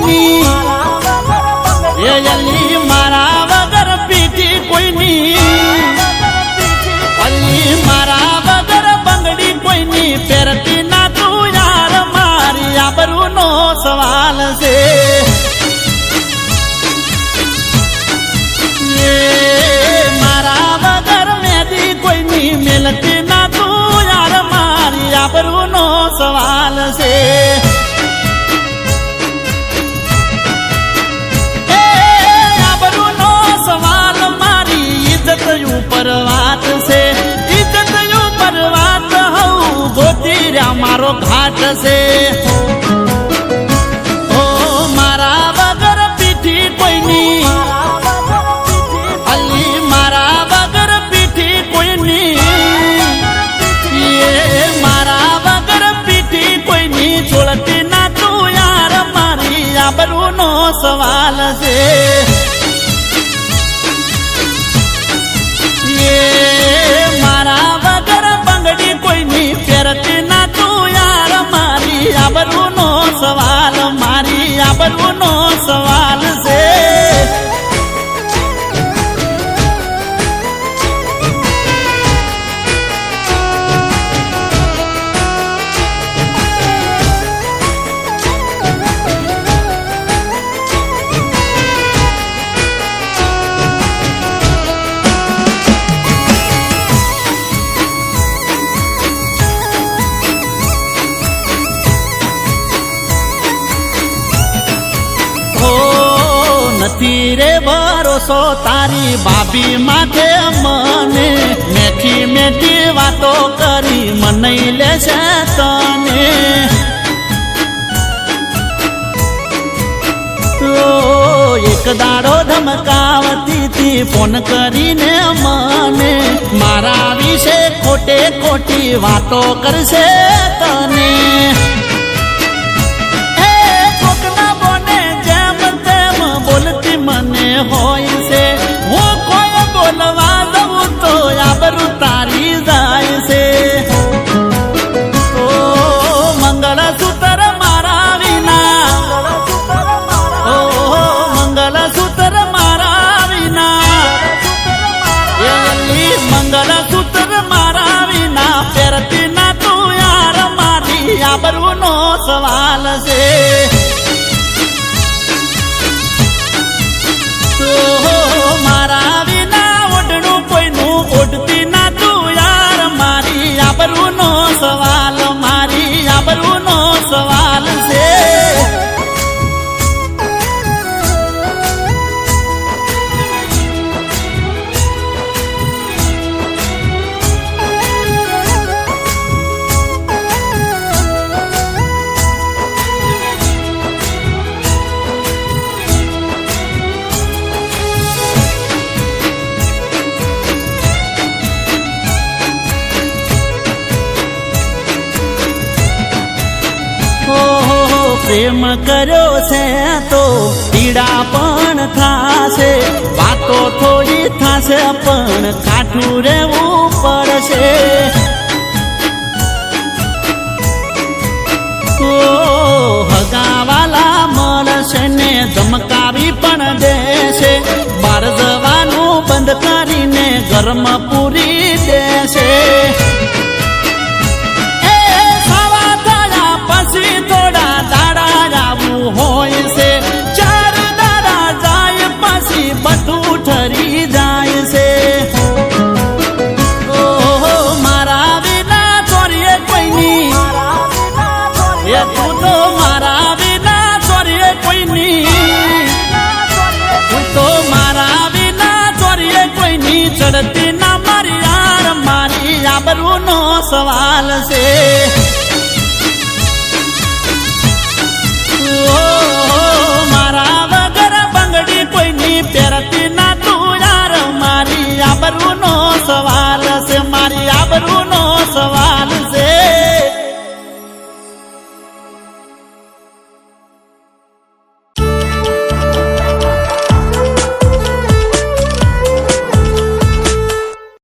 મારાની એ જલ્દી ಭಗವಾ રે ભરોસો તારી ભાભી માથે મને મેઠી મેઠી વાતો કરી મને લેશે તને એક દાડો ધમકાવતી હતી ફોન કરીને મને મારા વિશે ખોટે ખોટી વાતો કરશે ચાલશે મારા વિના ઓઢણું કોઈનું ઓઢતી ના તું યાર મારી આબરૂ નો પ્રેમ કર્યો છે તો પીડા પણ થાશે. વાતો થોડી થાશે પણ કાઠું રહેવું પડશે. હગાવાલા મળશે ને ધમકાવી પણ દેશે. બહાર જવાનું બંધ કરીને ગરમ પૂરી ચડતી ના મારી યાર મારી આબરૂ નો સવાલ છે.